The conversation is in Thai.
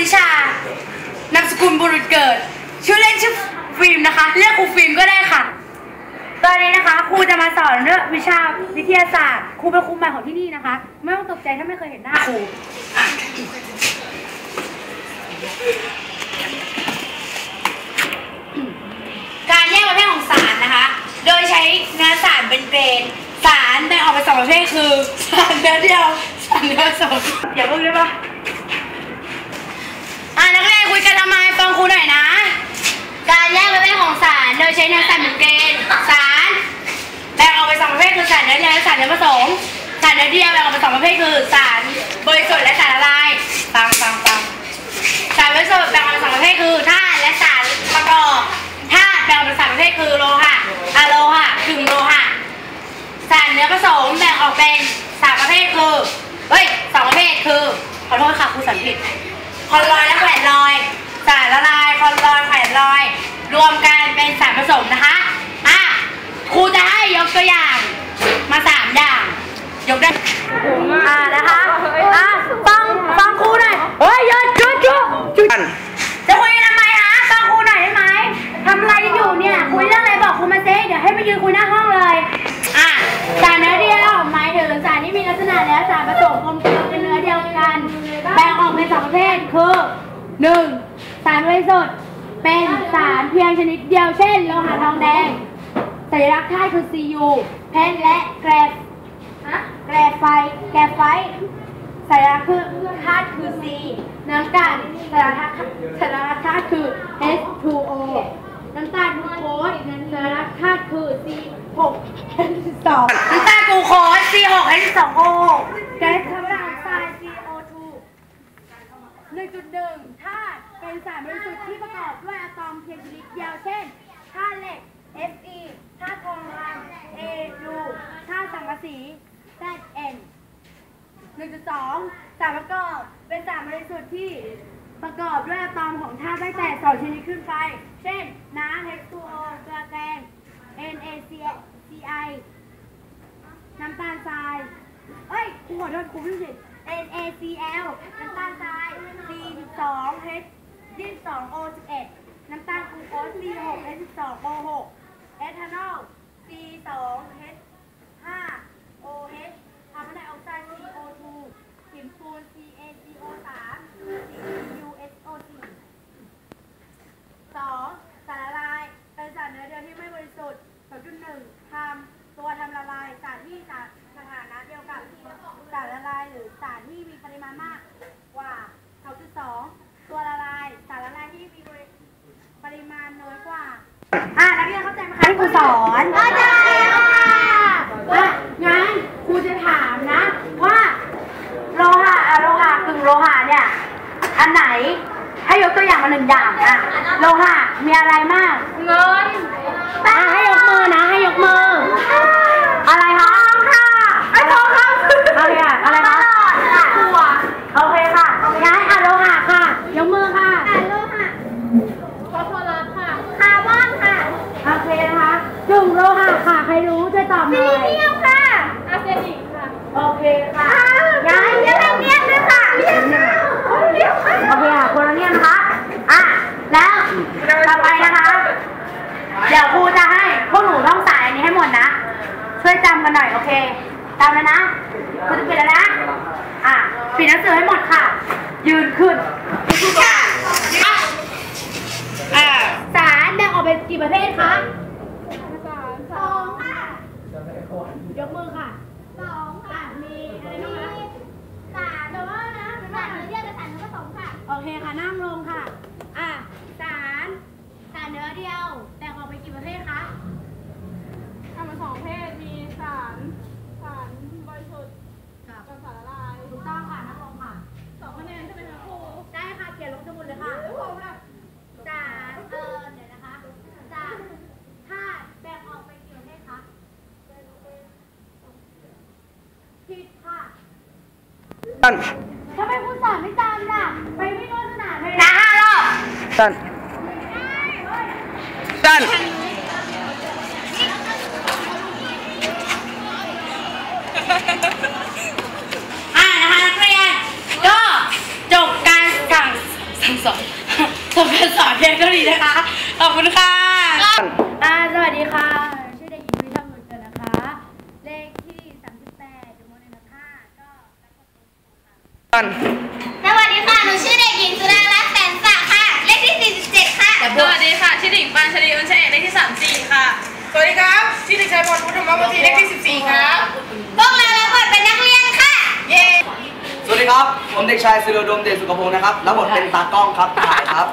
ริชานามสกุลบุรุษเกิด ชื่อเล่นชื่อฟิล์มนะคะ เรียกครูฟิล์มก็ได้ค่ะ ตอนนี้นะคะครูจะมาสอนเรื่องวิชาวิทยาศาสตร์ครูเป็นครูใหม่ของที่นี่นะคะ ไม่ต้องตกใจถ้าไม่เคยเห็นหน้าครูการแยกประเภทของสารนะคะ โดยใช้เนื้อสารเป็นเกรนสารแบ่งออกเป็นสองประเภทคือสารเนื้อเดียวสารเนื้อสองอย่าเพิ่งได้ปะ คุยกันทำไมฟังครูหน่อยนะ การแยกประเภทของสาร โดยใช้นื้อสารเป็นเกณฑ์สารแบ่งออกเป็นสองประเภทคือสารเนื้อเดียวและสารเนื้อผสม สารเนื้อเดียวแบ่งออกเป็นสองประเภทคือสารบริสุทธิ์และสารละลายฟังฟังฟังสารบริสุทธิ์แบ่งออกเป็นสองประเภทคือธาตุและสารประกอบธาตุแบ่งออกเป็นสามประเภทคือโลหะอะโลหะถึงโลหะ สารเนื้อผสมแบ่งออกเป็นสามประเภทคือเฮ้ยสองประเภทคือขอโทษค่ะครูสันผิด คอนลอยและแขวนลอย สารละลายคอนลอยแขวนลอย รวมกันเป็นสารผสมนะคะอะครูจะให้ยกตัวอย่างมาสามอย่าง ยกได้อ่านะคะอะฟังฟังครูหน่อยเฮ้ยหยุดหยุดหยุดหยุดจะคุยกันทำไมฮะฟังครูหน่อยได้ไหมทำอะไรกันอยู่เนี่ยคุยเรื่องอะไรบอกครูมาเซ่เดี๋ยวให้มายืนคุยหน้าห้องเลยอะสารเนื้อเดียวหมายถึงสารที่มีลักษณะและ หนึ่งสารบริสุทธิ์เป็นสารเพียงชนิดเดียวเช่นโลหะทองแดง สัญลักษณ์ธาตุคือ Cu เพชรและแกรฟแกรฟไฟต์แกรฟไฟต์สัญลักษณ์คือธาตุคือ C น้ำกันสัญลักษณ์สัญลักษณ์ธาตุคือ H2O น้ำตาลกลูโคสสัญลักษณ์ธาตุคือ C6 H2 น้ำตาลกลูโคส C6 H2O แก๊สคาร์บอนไดออกไซด์ CO2 1.1ธาตุเป็นสารบริสุทธิ์ที่ประกอบด้วยอะตอมเพียงชนิดเดียวเช่นธาตุเหล็ก Fe ธาตุทองคำ Au ธาตุสังกะสี Zn 1.2สารประกอบเป็นสารบริสุทธิ์ที่ประกอบด้วยอะตอมของธาตุตั้งแต่สองชนิดขึ้นไป เช่น น้ำ H2O เกลือแกง NaCl น้ำตาลทราย เอ้ยครูขอโทษครูไม่ผิด NaCl น้ำตาลทราย C12 H 22 O11 น้ำตาลกลูโคส C6 H12 O6 เอทานอล C2 H5 OH คาร์บอนไดออกไซด์ CO2 หินปูน CaCO3 CuSO4 สองสารละลาย เป็นสารเนื้อเดียวที่ไม่บริสุทธิ์2.1ทำตัวทำละลาย สารที่สาร ที่มีปริมาณมากกว่า2.2ตัวละลายสารละลายที่มีปริมาณน้อยกว่า อะนักเรียนเข้าใจไหมคะที่ครูสอนเข้าใจค่ะอะงั้นครูจะถามนะ ว่าโลหะอะโลหะกึ่งโลหะเนี่ย อันไหนให้ยกตัวอย่างมาหนึ่งอย่างอะโลหะมีอะไรมากเงินอะให้ยกมือนะให้ยกมือ อะไรคะทองค่ะไอ้ทองค่ะอะไรอะอะไรคะถั่วโอเคค่ะงั้นอะโลหะค่ะ ยกมือค่ะโลหะฟอสฟอรัสค่ะ คาร์บอนค่ะ โอเคนะคะกึ่งโลหะค่ะ ใค รรู้จะตอบหน่อยซีเนียมค่ะอาร์เซนิกค่ะ โอเคค่ะย้ายเยอรเนียนด้วยค่ะโอเคค่ะโคโลเนียนนะคะ อะ แล้วต่อไปนะคะ เดี๋ยวครูจะให้พวกหนูท่องสายอันนี้ให้หมดนะ ช่วยจำกันหน่อยโอเคจำแล้วนะครูจะปิดแล้วนะ อะ ปิดหนังสือให้หมดค่ะ ยืนขึ้นค่ะอะอะสารแบ่งออกเป็นกี่ประเภทคะ ผิดค่ะตันทำไมคุณสอนไม่จำล่ะ ไปวิ่งรอบสนามเลยนะห้ารอบตันตันอ่านะคะนักเรียน ก็จบการสั่งสั่งสอนจบการสอนเพียงเท่านี้นะคะ ขอบคุณค่ะอ่าสวัสดีค่ะ ชื่อเด็กหญิงพิธาบุญเกิดนะคะ เลขที่ 38จำนวนหนึ่งกับห้าก็รับบทเป็นครู ค่ะตั้นสวัสดีค่ะ หนูชื่อเด็กหญิงสุดารัตน์แสนศักดิ์ค่ะ เลขที่ 47 ค่ะ สวัสดีค่ะชื่อเด็กหญิงปานชลีอุนเชยเลขที่ 34 ค่ะ สวัสดีครับชื่อเด็กชายพรพุทธธรรมวัฒน์เลขที่ 14 ครับ พวกเรารับบทเป็นนักเรียนค่ะ เย้สวัสดีครับ ผมเด็กชายศิรดมเดชสุขพงศ์นะครับ รับบทเป็นตากล้องครับ ถ่ายครับ